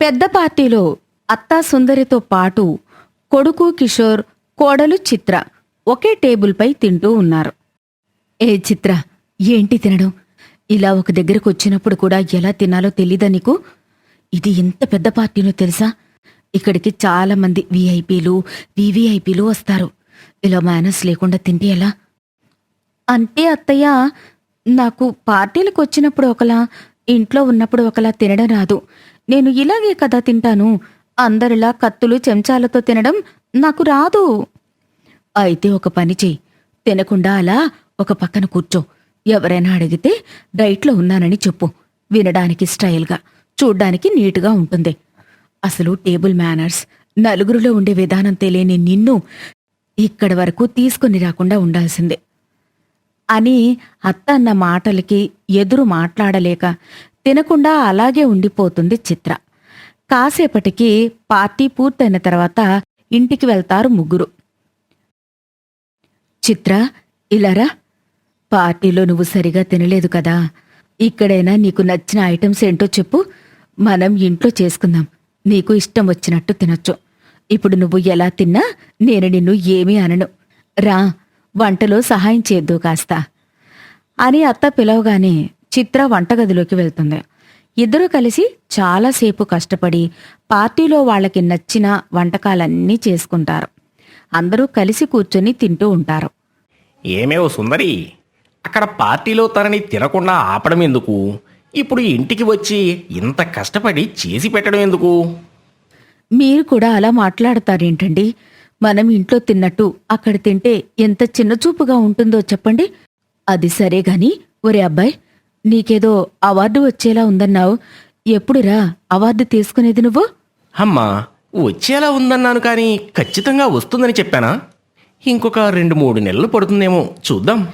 పెద్ద పార్టీలో అత్తా సుందరితో పాటు కొడుకు కిషోర్ కోడలు చిత్ర ఒకే టేబుల్పై తింటూ ఉన్నారు. ఏ చిత్ర ఏంటి తినడం? ఇలా ఒక దగ్గరకు వచ్చినప్పుడు కూడా ఎలా తినాలో తెలీదా నీకు? ఇది ఎంత పెద్ద పార్టీనో తెలుసా? ఇక్కడికి చాలా మంది వీఐపీలు వివిఐపీలు వస్తారు. ఇలా మేనస్ లేకుండా తింటే ఎలా? అంటే అత్తయ్య నాకు పార్టీలకు వచ్చినప్పుడు ఒకలా ఇంట్లో ఉన్నప్పుడు ఒకలా తినడం రాదు. నేను ఇలాగే కదా తింటాను. అందరిలా కత్తులు చెంచాలతో తినడం నాకు రాదు. అయితే ఒక పని చెయ్యి. తినకుండా అలా ఒక పక్కన కూర్చో. ఎవరైనా అడిగితే డైట్లో ఉన్నానని చెప్పు. వినడానికి స్టైల్గా చూడ్డానికి నీట్గా ఉంటుంది. అసలు టేబుల్ మేనర్స్ నలుగురిలో ఉండే విధానం తెలియని నిన్ను ఇక్కడి వరకు తీసుకుని రాకుండా ఉండాల్సిందే. అని అత్త అన్న మాటలకి ఎదురు మాట్లాడలేక తినకుండా అలాగే ఉండిపోతుంది చిత్ర. కాసేపటికి పార్టీ పూర్తయిన తర్వాత ఇంటికి వెళ్తారు ముగ్గురు. చిత్ర ఇలారా పార్టీలో నువ్వు సరిగా తినలేదు కదా. ఇక్కడైనా నీకు నచ్చిన ఐటమ్స్ ఏంటో చెప్పు. మనం ఇంట్లో చేసుకుందాం. నీకు ఇష్టం వచ్చినట్టు తినొచ్చు. ఇప్పుడు నువ్వు ఎలా తిన్నా నేను నిన్ను ఏమీ అనను. రా వంటలో సహాయం చేద్దు కాస్త. అని అత్త పిలవగానే చిత్ర వంటగదిలోకి వెళ్తుంది. ఇద్దరూ కలిసి చాలాసేపు కష్టపడి పార్టీలో వాళ్ళకి నచ్చిన వంటకాలన్నీ చేసుకుంటారు. అందరూ కలిసి కూర్చొని తింటూ ఉంటారు. ఏమేవో సుందరి అక్కడ పార్టీలో తనని తినకుండా ఆపడం ఎందుకు? ఇప్పుడు ఇంటికి వచ్చి ఇంత కష్టపడి చేసి పెట్టడం ఎందుకు? మీరు కూడా అలా మాట్లాడతారేంటండి? మనం ఇంట్లో తిన్నట్టు అక్కడ తింటే ఎంత చిన్నచూపుగా ఉంటుందో చెప్పండి. అది సరే గాని ఒరే అబ్బాయి నీకేదో అవార్డు వచ్చేలా ఉందన్నావు. ఎప్పుడురా అవార్డు తీసుకునేది నువ్వు? అమ్మా వచ్చేలా ఉందన్నాను కానీ ఖచ్చితంగా వస్తుందని చెప్పానా? ఇంకొక రెండు మూడు నెలలు పడుతుందేమో చూద్దాం.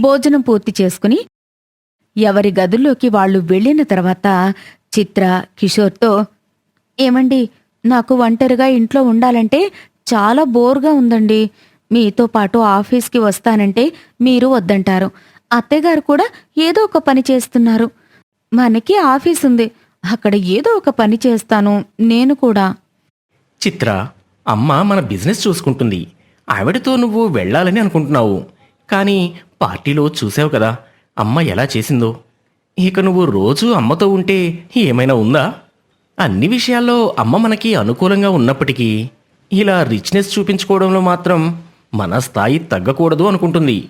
భోజనం పూర్తి చేసుకుని ఎవరి గదుల్లోకి వాళ్ళు వెళ్ళిన తర్వాత చిత్ర కిషోర్తో ఏమండి నాకు ఒంటరిగా ఇంట్లో ఉండాలంటే చాలా బోర్గా ఉందండి. మీతో పాటు ఆఫీస్కి వస్తానంటే మీరు వద్దంటారు. అత్తయ్యగారు కూడా ఏదో ఒక పని చేస్తున్నారు. మనకి ఆఫీస్ ఉంది. అక్కడ ఏదో ఒక పని చేస్తాను. నేను కూడా. చిత్ర అమ్మ మన బిజినెస్ చూసుకుంటుంది. ఆవిడతో నువ్వు వెళ్ళాలని అనుకుంటున్నావు. కానీ పార్టీలో చూసావు కదా అమ్మ ఎలా చేసిందో. ఇక నువ్వు రోజు అమ్మతో ఉంటే ఏమైనా ఉందా? అన్ని విషయాల్లో అమ్మ మనకి అనుకూలంగా ఉన్నప్పటికీ ఇలా రిచ్నెస్ చూపించుకోవడంలో మాత్రం మన స్థాయి తగ్గకూడదు అనుకుంటుంది.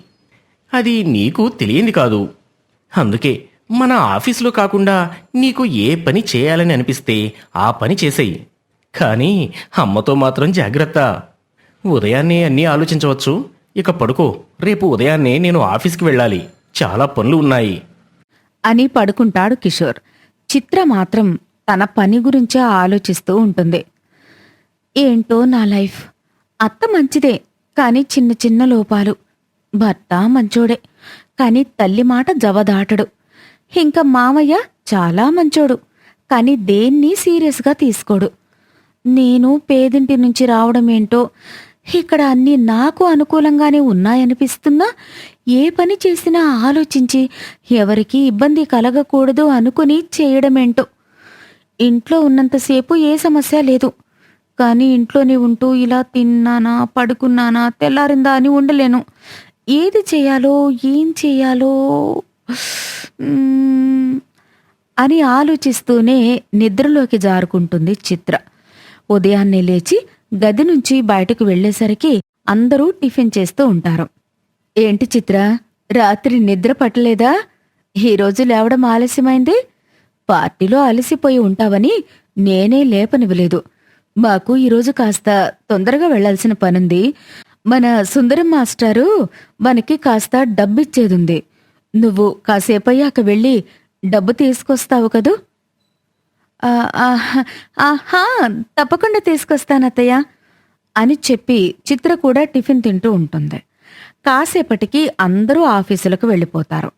అది నీకు తెలియంది కాదు. అందుకే మన ఆఫీసులో కాకుండా నీకు ఏ పని చేయాలని అనిపిస్తే ఆ పని చేసేయి. కానీ అమ్మతో మాత్రం జాగ్రత్త. ఉదయాన్నే అన్నీ ఆలోచించవచ్చు. ఇక పడుకో. రేపు ఉదయాన్నే నేను ఆఫీస్కి వెళ్ళాలి. చాలా పనులు ఉన్నాయి. అని పడుకుంటాడు కిషోర్. చిత్ర మాత్రం తన పని గురించే ఆలోచిస్తూ ఉంటుంది. ఏంటో నా లైఫ్. అత్త మంచిదే కానీ చిన్న చిన్న లోపాలు. భర్త మంచోడే కానీ తల్లి మాట జవదాటడు. ఇంకా మామయ్య చాలా మంచోడు కానీ దేన్ని సీరియస్గా తీసుకోడు. నేను పేదింటి నుంచి రావడం ఏంటో ఇక్కడ అన్నీ నాకు అనుకూలంగానే ఉన్నాయనిపిస్తున్నా ఏ పని చేసినా ఆలోచించి ఎవరికీ ఇబ్బంది కలగకూడదు అనుకుని చేయడమేంటో. ఇంట్లో ఉన్నంతసేపు ఏ సమస్య లేదు కానీ ఇంట్లోనే ఉంటూ ఇలా తిన్నానా పడుకున్నానా తెల్లారిందా అని ఉండలేను. ఏది చేయాలో ఏం చేయాలో అని ఆలోచిస్తూనే నిద్రలోకి జారుకుంటుంది చిత్ర. ఉదయాన్నే లేచి గది నుంచి బయటకు వెళ్ళేసరికి అందరూ టిఫిన్ చేస్తూ ఉంటారు. ఏంటి చిత్ర రాత్రి నిద్ర పట్టలేదా? ఈరోజు లేవడం ఆలస్యమైంది? పార్టీలో అలసిపోయి ఉంటావని నేనే లేపనివ్వలేదు. మాకు ఈరోజు కాస్త తొందరగా వెళ్ళాల్సిన పనుంది. మన సుందరం మాస్టారు మనకి కాస్త డబ్బిచ్చేదుంది. నువ్వు కాసేపయ్యాక వెళ్ళి డబ్బు తీసుకొస్తావు కదూ? ఆహా తప్పకుండా తీసుకొస్తానత్తయ్య అని చెప్పి చిత్ర కూడా టిఫిన్ తింటూ ఉంటుంది. కాసేపటికి అందరూ ఆఫీసులకు వెళ్ళిపోతారు.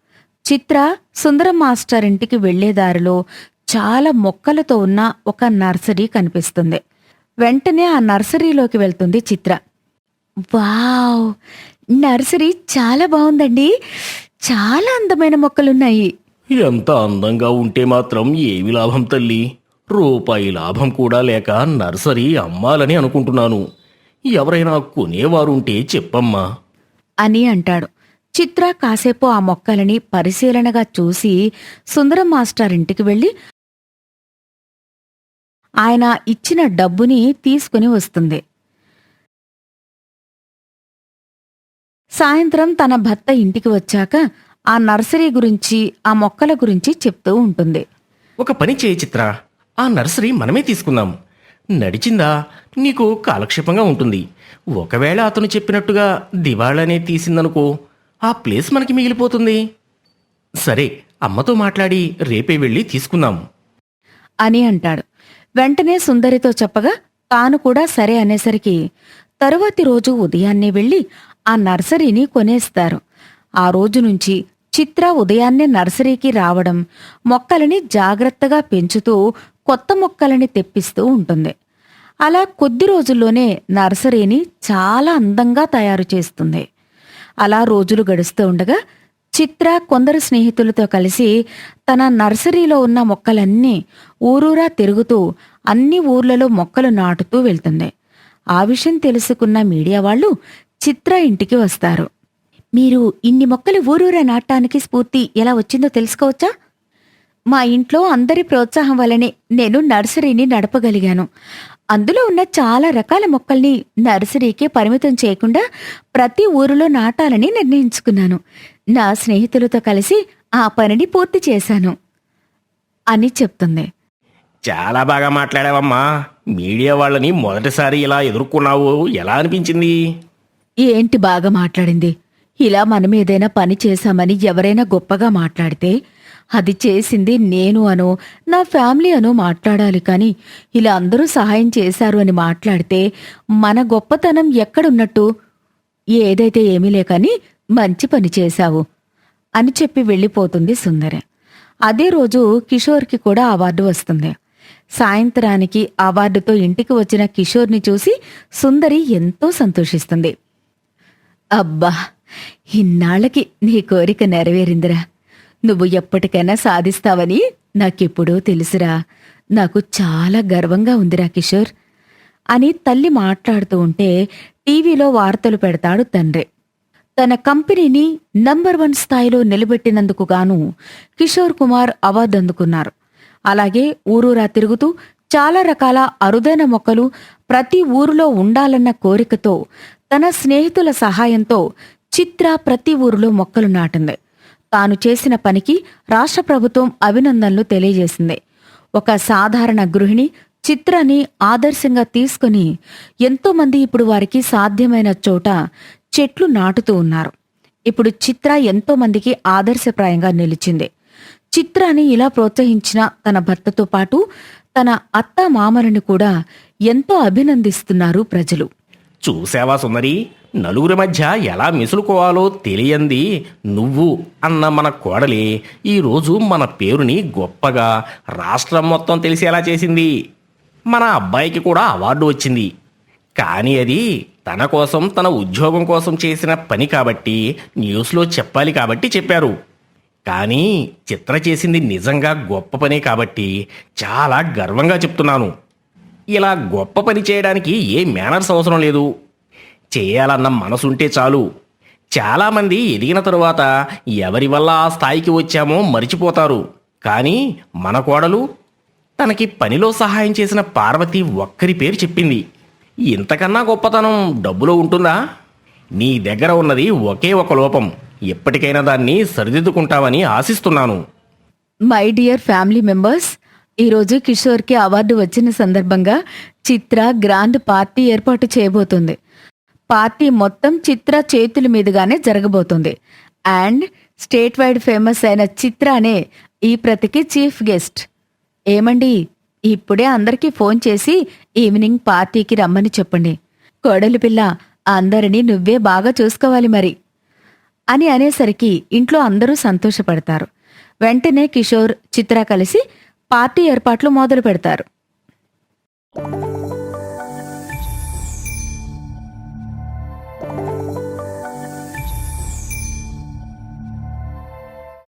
చిత్ర సుందరం మాస్టర్ ఇంటికి వెళ్ళే దారిలో చాలా మొక్కలతో ఉన్న ఒక నర్సరీ కనిపిస్తుంది. వెంటనే ఆ నర్సరీలోకి వెళ్తుంది చిత్ర. వావ్! నర్సరీ చాలా బాగుందండి. చాలా అందమైన మొక్కలున్నాయి. ఎంత అందంగా ఉంటే మాత్రం ఏమి లాభం తల్లి? రూపాయి లాభం కూడా లేక నర్సరీ అమ్మాలని అనుకుంటున్నాను. ఎవరైనా కొనేవారు ఉంటే చెప్పమ్మా. అని అంటాడు. చిత్ర కాసేపు ఆ మొక్కలని పరిశీలనగా చూసి సుందరం మాస్టర్ ఇంటికి వెళ్ళి ఆయన ఇచ్చిన డబ్బుని తీసుకుని వస్తుంది. సాయంత్రం తన భర్త ఇంటికి వచ్చాక ఆ నర్సరీ గురించి ఆ మొక్కల గురించి చెప్తూ ఉంటుంది. ఒక పని చేయి చిత్ర. ఆ నర్సరీ మనమే తీసుకుందాం. నడిచిందా? నీకు కాలక్షేపంగా ఉంటుంది. ఒకవేళ అతను చెప్పినట్టుగా దివాళనే తీసిందనుకో ఆ ప్లేస్ మనకి మిగిలిపోతుంది. సరే అమ్మతో మాట్లాడి రేపే వెళ్ళి తీసుకుందాం. అని అంటాడు. వెంటనే సుందరితో చెప్పగా తాను కూడా సరే అనేసరికి తరువాతి రోజు ఉదయాన్నే వెళ్ళి ఆ నర్సరీని కొనేస్తారు. ఆ రోజు నుంచి చిత్ర ఉదయాన్నే నర్సరీకి రావడం మొక్కలని జాగ్రత్తగా పెంచుతూ కొత్త మొక్కలని తెప్పిస్తూ ఉంటుంది. అలా కొద్ది రోజుల్లోనే నర్సరీని చాలా అందంగా తయారు చేస్తుంది. అలా రోజులు గడుస్తూ ఉండగా చిత్ర కొందరు స్నేహితులతో కలిసి తన నర్సరీలో ఉన్న మొక్కలన్నీ ఊరూరా తిరుగుతూ అన్ని ఊర్లలో మొక్కలు నాటుతూ వెళ్తుంది. ఆ విషయం తెలుసుకున్న మీడియా వాళ్ళు చిత్ర ఇంటికి వస్తారు. మీరు ఇన్ని మొక్కలు ఊరూరా నాటానికి స్ఫూర్తి ఎలా వచ్చిందో తెలుసుకోవచ్చా? మా ఇంట్లో అందరి ప్రోత్సాహం వల్లనే నేను నర్సరీని నడపగలిగాను. అందులో ఉన్న చాలా రకాల మొక్కల్ని నర్సరీకే పరిమితం చేయకుండా ప్రతి ఊరిలో నాటాలని నిర్ణయించుకున్నాను. నా స్నేహితులతో కలిసి ఆ పనిని పూర్తి చేశాను. అని చెప్తుంది. చాలా బాగా మాట్లాడావమ్మా. మీడియా వాళ్ళని మొదటిసారి ఇలా ఎదుర్కొన్నావు ఎలా అనిపించింది? ఏంటి బాగా మాట్లాడింది? ఇలా మనం ఏదైనా పని చేశామని ఎవరైనా గొప్పగా మాట్లాడితే అది చేసింది నేను అనో నా ఫ్యామిలీ అనో మాట్లాడాలి కానీ ఇలా అందరూ సహాయం చేశారు అని మాట్లాడితే మన గొప్పతనం ఎక్కడున్నట్టు? ఏదైతే ఏమీ లేకని మంచి పని చేశావు అని చెప్పి వెళ్ళిపోతుంది సుందరి. అదే రోజు కిషోర్కి కూడా అవార్డు వస్తుంది. సాయంత్రానికి అవార్డుతో ఇంటికి వచ్చిన కిషోర్ని చూసి సుందరి ఎంతో సంతోషిస్తుంది. అబ్బా ఇన్నాళ్ళకి నీ కోరిక నెరవేరిందిరా. నువ్వు ఎప్పటికైనా సాధిస్తావని నాకెప్పుడూ తెలుసురా. నాకు చాలా గర్వంగా ఉందిరా కిషోర్ అని తల్లి మాట్లాడుతూ ఉంటే టీవీలో వార్తలు పెడతాడు తండ్రి. తన కంపెనీని నంబర్ వన్ స్థాయిలో నిలబెట్టినందుకు గాను కిషోర్ కుమార్ అవార్డు అందుకున్నారు. అలాగే ఊరూరా తిరుగుతూ చాలా రకాల అరుదైన మొక్కలు ప్రతి ఊరిలో ఉండాలన్న కోరికతో తన స్నేహితుల సహాయంతో చిత్ర ప్రతి ఊరిలో మొక్కలు నాటింది. తాను చేసిన పనికి రాష్ట్ర ప్రభుత్వం అభినందనలు తెలియజేసింది. ఒక సాధారణ గృహిణి చిత్రాన్ని ఆదర్శంగా తీసుకుని ఎంతోమంది ఇప్పుడు వారికి సాధ్యమైన చోట చెట్లు నాటుతూ ఉన్నారు. ఇప్పుడు చిత్ర ఎంతో మందికి ఆదర్శప్రాయంగా నిలిచింది. చిత్రాన్ని ఇలా ప్రోత్సహించిన తన భర్తతో పాటు తన అత్త మామలను కూడా ఎంతో అభినందిస్తున్నారు ప్రజలు. చూసావా సుందరి? నలుగురి మధ్య ఎలా మెసులుకోవాలో తెలియంది. నువ్వు అన్న మన కోడలి ఈరోజు మన పేరుని గొప్పగా రాష్ట్రం మొత్తం తెలిసేలా చేసింది? మన అబ్బాయికి కూడా అవార్డు వచ్చింది. కానీ అది తన కోసం తన ఉద్యోగం కోసం చేసిన పని కాబట్టి న్యూస్లో చెప్పాలి కాబట్టి చెప్పారు. కానీ చిత్ర చేసింది నిజంగా గొప్ప పనే కాబట్టి చాలా గర్వంగా చెప్తున్నాను. ఇలా గొప్ప పని చేయడానికి ఏ మేనర్స్ అవసరం లేదు. చేయాలన్న మనసుంటే చాలు. చాలామంది ఎదిగిన తరువాత ఎవరి వల్ల ఆ స్థాయికి వచ్చామో మరిచిపోతారు. కానీ మన కోడలు తనకి పనిలో సహాయం చేసిన పార్వతి ఒక్కరి పేరు చెప్పింది. ఇంతకన్నా గొప్పతనం డబ్బులో ఉంటుందా? నీ దగ్గర ఉన్నది ఒకే ఒక లోపం. ఎప్పటికైనా దాన్ని సరిదిద్దుకుంటావని ఆశిస్తున్నాను. మై డియర్ ఫ్యామిలీ మెంబర్స్ ఈరోజు కిషోర్కి అవార్డు వచ్చిన సందర్భంగా చిత్ర గ్రాండ్ పార్టీ ఏర్పాటు చేయబోతుంది. పార్టీ మొత్తం చిత్ర చేతుల మీదుగానే జరగబోతుంది. అండ్ స్టేట్ వైడ్ ఫేమస్ అయిన చిత్ర అనే ఈ ప్రతికి చీఫ్ గెస్ట్. ఏమండి? ఇప్పుడే అందరికీ ఫోన్ చేసి ఈవినింగ్ పార్టీకి రమ్మని చెప్పండి. కోడలి పిల్ల అందరినీ నువ్వే బాగా చూసుకోవాలి మరి అని అనేసరికి ఇంట్లో అందరూ సంతోషపడతారు. వెంటనే కిషోర్ చిత్ర కలిసి పార్టీ ఏర్పాట్లు మొదలు పెడతారు